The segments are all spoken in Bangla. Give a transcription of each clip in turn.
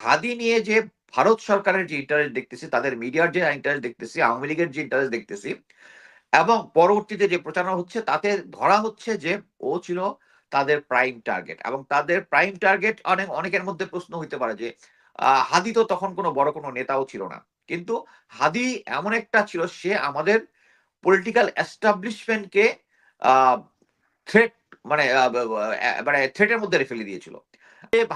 হাদি নিয়ে যে ভারত সরকারের যে ইন্টারেস্ট দেখতেছি, তাদের মিডিয়ার যে ইন্টারেস্ট দেখতেছি, আওয়ামী লীগের যে ইন্টারেস্ট দেখতেছি, এবং পরবর্তীতে যে প্রচারণা হচ্ছে, তাতে ধরা হচ্ছে যে ও ছিল তাদের প্রাইম টার্গেট এবং তাদের প্রাইম টার্গেট অনেক, অনেকের মধ্যে প্রশ্ন হইতে পারে যে হাদি তো তখন কোনো বড় কোনো নেতাও ছিল না। কিন্তু হাদি এমন একটা ছিল, সে আমাদের পলিটিক্যাল এস্টাবলিশমেন্টকে থ্রেট মানে মানে থ্রেটের মধ্যে ফেলে দিয়েছিল।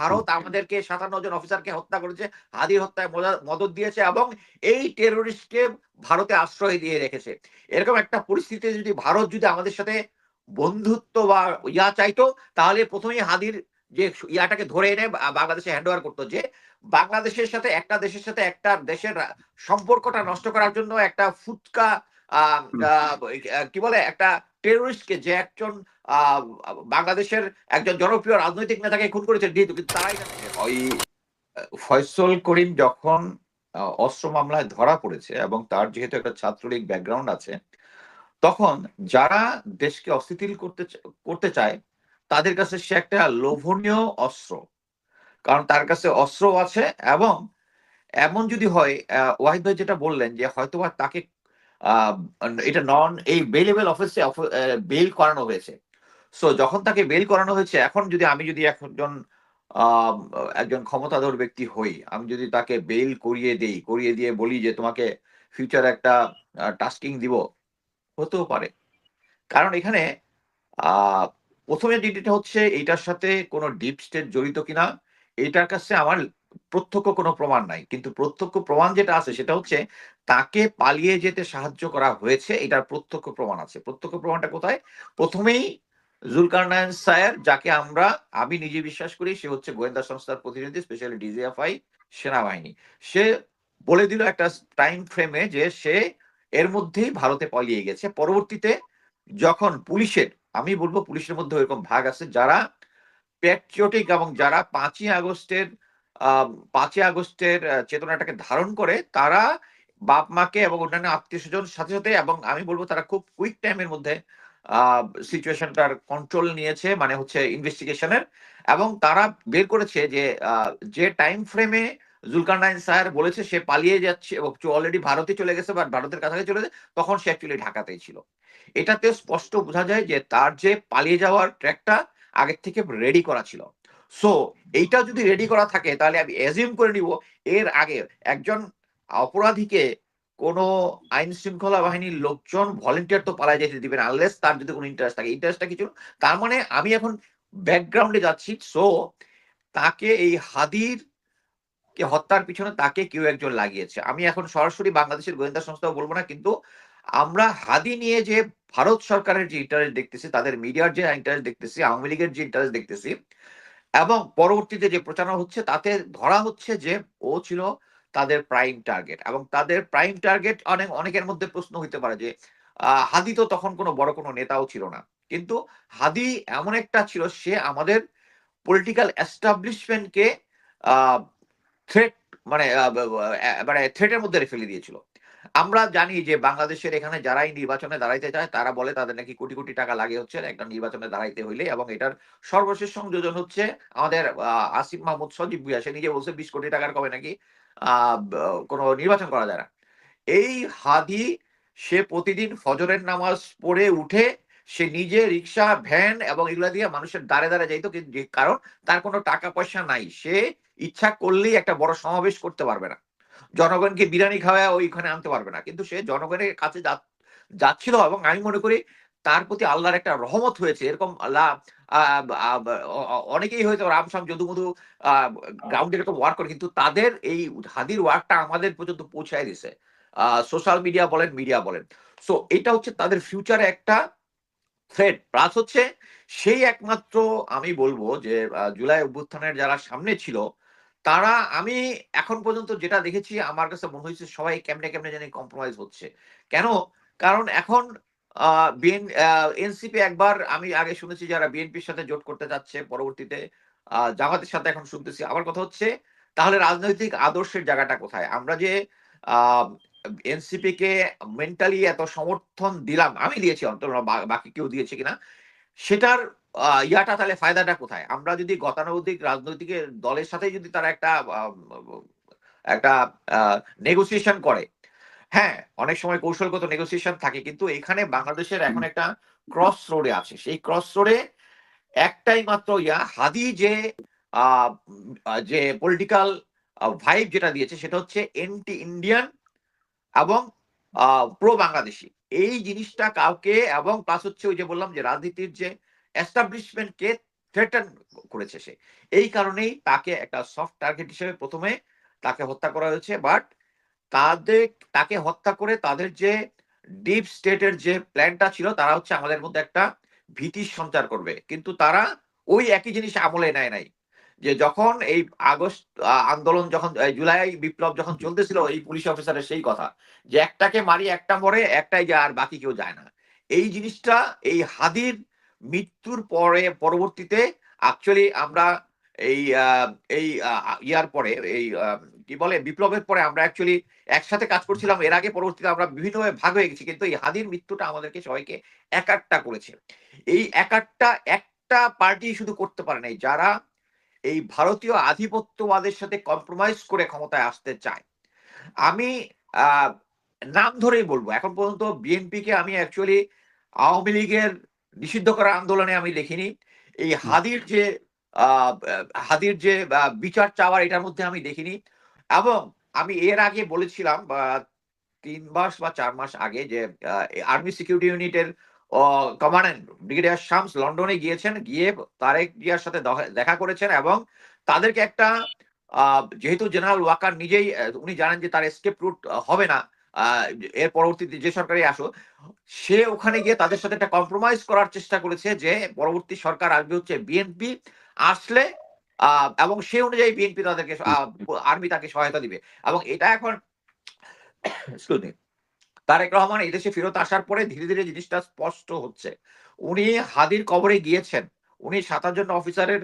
ভারত আমাদেরকে সাতান্ন জন অফিসারকে হত্যা করেছে, হাদির হত্যায় মদত দিয়েছে এবং এই টেরোরিস্টকে ভারতে আশ্রয় দিয়ে রেখেছে। এরকম একটা পরিস্থিতিতে যদি ভারত যদি আমাদের সাথে বন্ধুত্ব বা ইয়া চাইতো, তাহলে প্রথমেই হাদির যে ইয়াটাকে ধরে এনে বাংলাদেশে হ্যান্ড ওভার করতো যে বাংলাদেশের সাথে একটা দেশের সাথে একটা দেশের সম্পর্কটা নষ্ট করার জন্য একটা ফুটকা কি বলে, একটা টেরোরিস্টকে যে একজন বাংলাদেশের একজন জনপ্রিয় রাজনৈতিক নেতাকে খুন করেছে কিন্তু তারাই ওই, ফয়সল করিম যখন অস্ত্র মামলায় ধরা পড়েছে এবং তার যেহেতু একটা ছাত্রলীগ ব্যাকগ্রাউন্ড আছে, তখন যারা দেশকে অস্থিতিল করতে করতে চায়, তাদের কাছে সে একটা লোভনীয় অস্ত্র। কারণ তার কাছে অস্ত্র আছে এবং এমন যদি হয় ওয়াহিদ ভাই যেটা বললেন যে হয়তোবা তাকে এটা নন এই বেলেবেল অফিসে বেল করানো হয়েছে। সো যখন তাকে বেল করানো হয়েছে, এখন যদি আমি যদি একজন একজন ক্ষমতাধর ব্যক্তি হই, আমি যদি তাকে বেল করিয়ে দেই, করিয়ে দিয়ে বলি যে তোমাকে ফিউচার একটা টাস্কিং দিব, হতেও পারে। কারণ এখানে প্রথমে যেটা হচ্ছে এইটার সাথে কোনো ডিপ স্টেট জড়িত কিনা, এটার কাছে আমার প্রত্যক্ষ কোনো প্রমাণ নাই। কিন্তু প্রত্যক্ষ প্রমাণ যেটা আছে সেটা হচ্ছে তাকে পালিয়ে যেতে সাহায্য করা হয়েছে, এটার প্রত্যক্ষ প্রমাণ আছে। প্রত্যক্ষ প্রমাণটা কোথায়? প্রথমেই জুলকার নায়ন সায়ার, যাকে আমরা, আমি নিজে বিশ্বাস করি, সে হচ্ছে গোয়েন্দা সংস্থার প্রতিনিধি স্পেশালি ডিজিএফআই সেনাবাহিনী। সে বলে দিল একটা টাইম ফ্রেমে যে সে এর মধ্যেই ভারতে পালিয়ে গেছে। পরবর্তীতে যখন পুলিশের, আমি বলব পুলিশের মধ্যে এরকম ভাগ আছে, যারা প্যাট্রিয়টিক এবং যারা পাঁচই আগস্টের পাঁচই আগস্টের চেতনাটাকে ধারণ করে তারা বাপ মাকে এবং অন্যান্য আত্মীয় স্বজন সাথে সাথে এবং আমি বলব তারা খুব কুইক টাইমের মধ্যে সিচুয়েশনটার কন্ট্রোল নিয়েছে মানে হচ্ছে ইনভেস্টিগেশনের এবং তারা বের করেছে যে যে টাইম ফ্রেমে জুলকারনাইন স্যার বলেছে সে পালিয়ে যাচ্ছে এবং অলরেডি ভারতে চলে গেছে বা ভারতের কাছাকাছি চলে যায় তখন সে অ্যাকচুয়ালি ঢাকাতেই ছিল। এটাতে স্পষ্ট বোঝা যায় যে তার যে পালিয়ে যাওয়ার ট্র্যাকটা আগের থেকে রেডি করা ছিল। সো এইটা যদি রেডি করা থাকে, তাহলে আমি অ্যাজিউম করে নিব, এর আগে একজন অপরাধীকে কোন আইন শৃঙ্খলা বাহিনীর লোকজন ভলেন্টিয়ার তো পালায় যেতে দিবেন আনলেস তার যদি কোনো ইন্টারেস্ট থাকে। ইন্টারেস্টটা কিছু তার মানে আমি এখন ব্যাকগ্রাউন্ডে যাচ্ছি। সো তাকে এই হাদির কে হত্যার পিছনে তাকে কেউ একজন লাগিয়েছে। আমি এখন সরাসরি বাংলাদেশের গোয়েন্দা সংস্থা বলব না, কিন্তু আমরা হাদি নিয়ে যে ভারত সরকারের যে ইন্টারেস্ট দেখতেছি, তাদের মিডিয়ার যে ইন্টারেস্ট দেখতেছি, আওয়ামী লীগের যে ইন্টারেস্ট দেখতেছি এবং পরবর্তীতে যে প্রচারণা হচ্ছে, তাতে ধরা হচ্ছে যে ও ছিল তাদের প্রাইম টার্গেট এবং তাদের প্রাইম টার্গেট অনেক, অনেকের মধ্যে প্রশ্ন হইতে পারে যে হাদি তো তখন কোনো বড় কোনো নেতাও ছিল না। কিন্তু হাদি এমন একটা ছিল, সে আমাদের পলিটিক্যাল এস্টাবলিশমেন্টকে থ্রেট মানে মানে থ্রেটের মধ্যে ফেলে দিয়েছিল। আমরা জানি যে বাংলাদেশের এখানে যারাই নির্বাচনে দাঁড়াইতে চায়, তারা বলে তাদের নাকি কোটি কোটি টাকা লাগে হচ্ছে একটা নির্বাচনে দাঁড়াইতে হইলে এবং এটার সর্বশেষ সংযোজন হচ্ছে আমাদের আসিফ মাহমুদ সজীব ভুইয়া। সে নিজে বলছে বিশ কোটি টাকার কবে নাকি কোনো নির্বাচন করা যায় না। এই হাদি, সে প্রতিদিন ফজরের নামাজ পড়ে উঠে সে নিজে রিক্সা, ভ্যান এবং এগুলা দিয়ে মানুষের দাঁড়ে দাঁড়ে যাইতো কারণ তার কোনো টাকা পয়সা নাই। সে ইচ্ছা করলেই একটা বড় সমাবেশ করতে পারবে না। জনগণকে বিরিয়ানি খাওয়া ওইখানে আনতে পারবে না। কিন্তু সে জনগণের কাছে যাচ্ছিল এবং আমি মনে করি তার প্রতি আল্লাহর একটা রহমত হয়েছে। এরকম আল্লাহ অনেকেই হয়তো রামসাম যদুমধু গ্রাউন্ডে এরকম ওয়ার্ক করে, কিন্তু তাদের এই হাদির ওয়ার্কটা আমাদের পর্যন্ত পৌঁছায় দিছে। সোশ্যাল মিডিয়া বলেন মিডিয়া বলেন। সো এটা হচ্ছে তাদের ফিউচারে একটা থ্রেড প্লাস হচ্ছে, সেই একমাত্র আমি বলব যে জুলাই অভ্যুত্থানের যারা সামনে ছিল তারা, আমি এখন পর্যন্ত যেটা দেখেছি, আমার কাছে মনে হয়েছে সবাই কেমনে কেমনে জানি কম্প্রোমাইজ হচ্ছে। কেন? কারণ এখন এনসিপি একবার, আমি আগে শুনেছি যারা বিএনপির সাথে জোট করতে যাচ্ছে পরবর্তীতে জামাতের সাথে এখন শুনতেছি। আমার কথা হচ্ছে, তাহলে রাজনৈতিক আদর্শের জায়গাটা কোথায়? আমরা যে এনসিপি কে মেন্টালি এত সমর্থন দিলাম, আমি দিয়েছি অন্তর বাকি কেউ দিয়েছে কিনা সেটার ইয়াটা তাহলে ফায়দাটা কোথায়? আমরা যদি গতানুগতিক রাজনৈতিক দলের সাথে যদি তারা একটা একটা নেগোসিয়েশন করে। হ্যাঁ অনেক সময় কৌশলগত নেগোসিয়েশন থাকে কিন্তু এখানে বাংলাদেশের এখন একটা ক্রস রোডে আছে। সেই ক্রস রোডে একটাই মাত্র ইয়া হাদি যে যে পলিটিক্যাল ভাইব যেটা দিয়েছে সেটা হচ্ছে এন্টি ইন্ডিয়ান এবং প্রো বাংলাদেশি এই জিনিসটা কাউকে এবং প্লাস হচ্ছে ওই যে বললাম যে রাজনীতির যে এস্টাবলিশমেন্টকে থ্রেটান করেছে সে। এই কারণেই তাকে একটা সফট টার্গেট হিসেবে প্রথমে তাকে হত্যা করা হয়েছে বাট তাদের, তাকে হত্যা করে তাদের যে ডিপ স্টেটের যে প্ল্যানটা ছিল, তারা হচ্ছে আমাদের মধ্যে একটা ভীতির সঞ্চার করবে। কিন্তু তারা ওই একই জিনিস আমলে নেয় নাই। যে যখন এই আগস্ট আন্দোলন যখন জুলাই বিপ্লব যখন চলতেছিল, এই পুলিশ অফিসারের সেই কথা যে একটাকে মারি, একটা মরে, একটাই যায় আর বাকি কেউ যায় না। এই জিনিসটা, এই হাদির মৃত্যুর পরে, পরবর্তীতে অ্যাকচুয়ালি আমরা এই এই ইয়ার পরে, এই কি বলে, বিপ্লবের পরে আমরা অ্যাকচুয়ালি একসাথে কাজ করছিলাম। এর আগে পরবর্তীতে আমরা বিভিন্নভাবে ভাগ হয়ে গেছি, কিন্তু এই হাদির মৃত্যুটা আমাদেরকে সবাইকে একাট্টা করেছে। এই একাট্টা একটা পার্টি শুধু করতে পারে নাই। যারা এই ভারতীয় আধিপত্যবাদের সাথে কম্প্রোমাইজ করে ক্ষমতায় আসতে চায়। আমি নাম ধরেই বলব এখন পর্যন্ত বিএনপিকে আমি অ্যাকচুয়ালি আওয়ামী লীগের নিষিদ্ধ করা আন্দোলনে আমি দেখিনি। এই হাদির যে আহ, হাদির যে বিচার চাওয়ার এটার মধ্যে আমি দেখিনি। এবং আমি এর আগে বলেছিলাম তিন মাস বা চার মাস আগে যে আর্মি সিকিউরিটি ইউনিটের কমান্ড্যান্ট ব্রিগেডিয়ার শামস লন্ডনে গিয়েছেন, গিয়ে তারেক জিয়ার সাথে দখা- করেছেন এবং তাদেরকে একটা যেহেতু জেনারেল ওয়াকার নিজেই উনি জানেন যে তার এসকেপ রুট হবে না এর পরবর্তীতে যে সরকারই আসো সে ওখানে গিয়ে তাদের সাথে একটা কম্প্রোমাইজ করার চেষ্টা করেছে যে পরবর্তী সরকার আসবে হচ্ছে বিএনপি আসলে এবং সে অনুযায়ী বিএনপি তাদেরকে আর্মি তাকে সহায়তা দিবে এবং এটা এখন তারেক রহমান এই দেশে ফেরত আসার পরে ধীরে ধীরে জিনিসটা স্পষ্ট হচ্ছে। উনি হাদির কবরে গিয়েছেন। উনি সাতাশ জন অফিসারের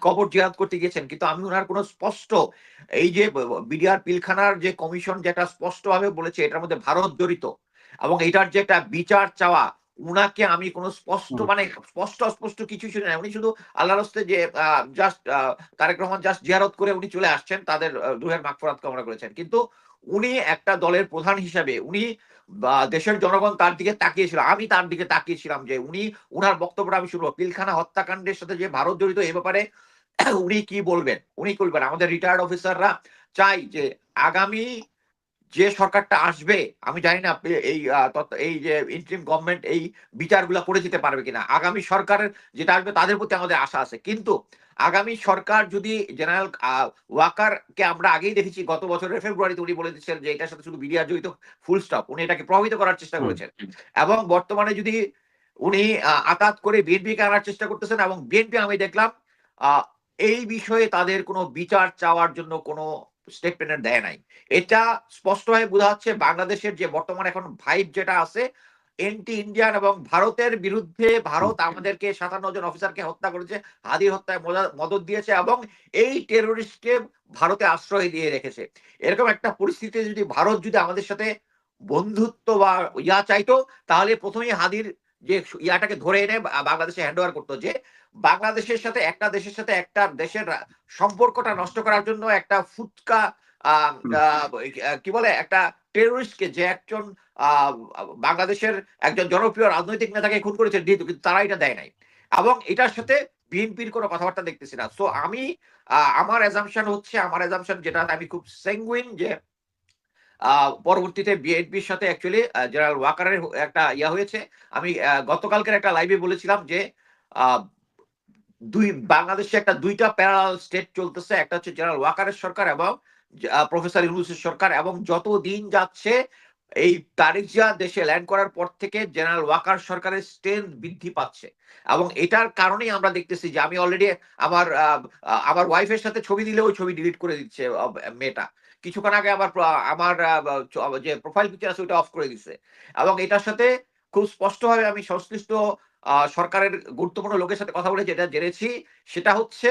কবর জিয়াদ করতে গিয়েছেন। কিন্তু আমি ওনার কোনো স্পষ্ট এই যে বিডিআর পিলখানার যে কমিশন যেটা স্পষ্টভাবে বলেছে এটার মধ্যে ভারত জড়িত এবং এটার যে একটা বিচার চাওয়া উনাকে আমি কোনো স্পষ্ট মানে স্পষ্ট অস্পষ্ট কিছু শুনে নাই। উনি শুধু আল্লাহর হস্তে যে জাস্ট তারেক রহমান জাস্ট জিয়ারত করে উনি চলে আসছেন তাদের রুহের মাগফিরাত কামনা করেছেন। কিন্তু উনি একটা দলের প্রধান হিসাবে উনি দেশের জনগণ তার দিকে তাকিয়েছিল, আমি তার দিকে তাকিয়েছিলাম যে উনি, উনার বক্তব্যটা আমি শুনব। পিলখানা হত্যাকাণ্ডের সাথে যে ভারত জড়িত এ ব্যাপারে উনি কি বলবেন? উনি কি বলবেন? আমাদের রিটায়ার্ড অফিসাররা চাই যে আগামী যে সরকারটা আসবে আমি জানি না এই এই যে ইন্টারিম গভর্নমেন্ট এই বিচারগুলো করে দিতে পারবে কিনা। আগামী সরকারের যেটা আসবে তাদের প্রতি আমাদের আশা আছে। কিন্তু আগামী সরকার যদি জেনারেল ওয়াকারকে আমরা আগেই দেখেছি গত বছরের ফেব্রুয়ারিতে উনি বলে দিচ্ছেন যে এটার সাথে শুধু বিডিআর জড়িত ফুল স্টপ উনি এটাকে প্রভাবিত করার চেষ্টা করেছেন। এবং বর্তমানে যদি উনি আতাত করে বিএনপিকে আনার চেষ্টা করতেছেন এবং বিএনপি আমি দেখলাম আহ, এই বিষয়ে তাদের কোনো বিচার চাওয়ার জন্য কোনো স্টেটমেন্ট দেয় নাই। এটা স্পষ্টভাবে বোঝা যাচ্ছে বাংলাদেশের যে বর্তমানে এখন ভাইব যেটা আছে এন্টি ইন্ডিয়ান এবং ভারতের বিরুদ্ধে ভারত আমাদেরকে সাতান্ন জন অফিসারকে হত্যা করেছে হাদি হত্যায় মদা- মদত দিয়েছে এবং এই টেরোরিস্টকে ভারতে আশ্রয় দিয়ে রেখেছে। এরকম একটা পরিস্থিতিতে যদি ভারত যদি আমাদের সাথে বন্ধুত্ব বা ইয়া চাইতো তাহলে প্রথমেই হাদির যে ইয়াটাকে ধরে এনে বাংলাদেশে হ্যান্ড ওভার করতো যে বাংলাদেশের সাথে একটা দেশের সাথে একটা দেশের সম্পর্কটা নষ্ট করার জন্য একটা ফুটকা কি বলে একটা টেরোরিস্টকে যে একজন আহ, বাংলাদেশের একজন জনপ্রিয় রাজনৈতিক নেতাকে খুন করেছে দিত কিন্তু তারা এটা দেয় নাই। এবং এটার সাথে বিএনপির কোনো কথাবার্তা দেখতেছি না। সো আমি আহ, আমার এজামশন হচ্ছে আমার এজামশন যেটা আমি খুব সেঙ্গুইন যে পরবর্তীতে বিএনপির সাথে অ্যাকচুয়ালি জেনারেল ওয়াকারের একটা ইয়া হয়েছে। আমি গতকালকের একটা লাইভে বলেছিলাম যে দুই, বাংলাদেশে একটা দুইটা প্যারাল স্টেট চলতেছে। একটা হচ্ছে জেনারেল ওয়াকারের সরকার এবং প্রফেসর ইউনুসের সরকার এবং যত দিন যাচ্ছে, এই জিয়া দেশে ল্যান্ড করার পর থেকে জেনারেল ওয়াকার সরকারের স্ট্রেংথ বৃদ্ধি পাচ্ছে। এবং এটার কারণেই আমরা দেখতেছি যে, আমি অলরেডি আমার আমার ওয়াইফের সাথে ছবি দিলে ওই ছবি ডিলিট করে দিচ্ছে মেয়েটা। কিছুক্ষণ আগে আমার আমার যে প্রোফাইল পিকচার আছে ওইটা অফ করে দিচ্ছে এবং এটার সাথে খুব স্পষ্টভাবে আমি সংশ্লিষ্ট সরকারের গুরুত্বপূর্ণ লোকের সাথে কথা বলে যেটা জেনেছি সেটা হচ্ছে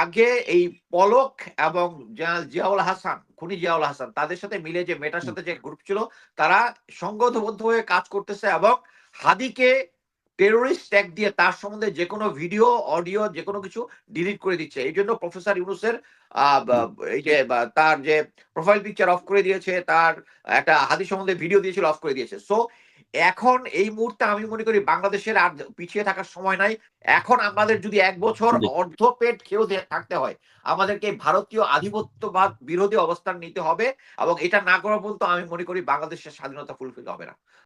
আগে এই পলক এবং জেনারেল জিয়াউল হাসান খুনি জিয়াউল হাসান তাদের সাথে মিলে যে মেটার সাথে যে গ্রুপ ছিল তারা সংগতবদ্ধ হয়ে কাজ করতেছে এবং হাদিকে টেরোরিস্ট ট্যাগ দিয়ে তার সম্বন্ধে যে কোনো ভিডিও অডিও যে কোনো কিছু ডিলিট করে দিচ্ছে। এই জন্য প্রফেসর ইউনুসের এই যে তার যে প্রোফাইল পিকচার অফ করে দিয়েছে তার একটা হাদিস সম্বন্ধে ভিডিও দিয়েছিল অফ করে দিয়েছে। সো এখন এই মুহূর্তে আমি মনে করি বাংলাদেশের আর পিছিয়ে থাকার সময় নাই। এখন আমাদের যদি এক বছর অর্ধ পেট খেয়েও থাকতে হয় আমাদেরকে ভারতীয় আধিপত্যবাদ বিরোধী অবস্থান নিতে হবে এবং এটা না করা পর্যন্ত আমি মনে করি বাংলাদেশের স্বাধীনতা ফুলফিল হবে না।